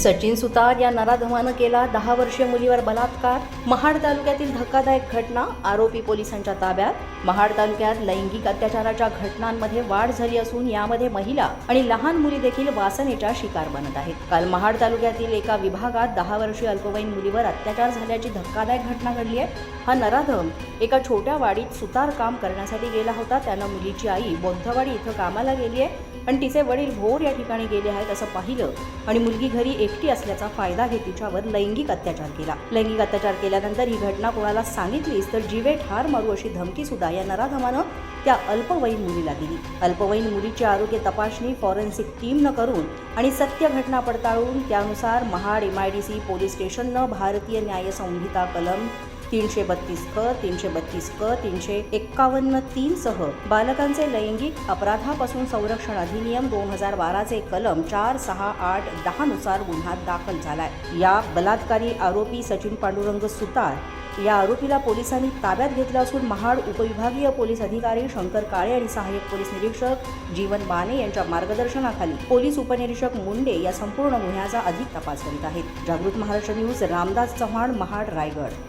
सचिन सुतार या नराधमानं केला दहा वर्षीय मुलीवर बलात्कार. महाड तालुक्यातील धक्कादायक घटना आरोपी पोलिसांच्या ताब्यात. महाड तालुक्यात लैंगिक अत्याचाराच्या घटनांमध्ये वाढ झाली असून यामध्ये महिला आणि लहान मुली देखील वासनेच्या शिकार बनत आहेत. काल महाड तालुक्यातील एका विभागात दहा वर्षीय अल्पवयीन मुलीवर अत्याचार झाल्याची धक्कादायक घटना घडली आहे. हा नराधम एका छोट्या वाडीत सुतार काम करण्यासाठी गेला होता. त्यानं मुलीची आई बौद्धवाडी इथं कामाला गेली आहे आणि तिचे वडील भोर या ठिकाणी गेले आहेत असं पाहिलं आणि मुलगी घरी एकटी असल्याचा फायदा घेत तिच्यावर लैंगिक अत्याचार केला. लैंगिक अत्याचार केल्यानंतर ही घटना कोणाला सांगितलीस तर जीवे ठार मारू अशी धमकी सुद्धा या नराधमानं त्या अल्पवयीन मुलीला दिली. अल्पवयीन मुलीची आरोग्य तपासणी फॉरेन्सिक टीमनं करून आणि सत्य घटना पडताळून त्यानुसार Mahad M I D C police स्टेशननं भारतीय न्याय संहिता कलम तीनशे बत्तीस क तीनशे बत्तीस क तीनशे एक्कावन्न तीन सह बालकांचे लैंगिक अपराधापासून संरक्षण अधिनियम दोन हजार बाराचे कलम चार सहा आठ दहा नुसार गुन्हा दाखल झालाय. या बलात्कारी आरोपी सचिन पांडुरंग सुतार या आरोपीला पोलिसांनी ताब्यात घेतलं असून महाड उपविभागीय पोलीस अधिकारी शंकर काळे आणि सहाय्यक पोलीस निरीक्षक जीवन बाने यांच्या मार्गदर्शनाखाली पोलीस उपनिरीक्षक मुंडे या संपूर्ण गुन्ह्याचा अधिक तपास करीत आहेत. जागृत महाराष्ट्र न्यूज रामदास चव्हाण महाड रायगड.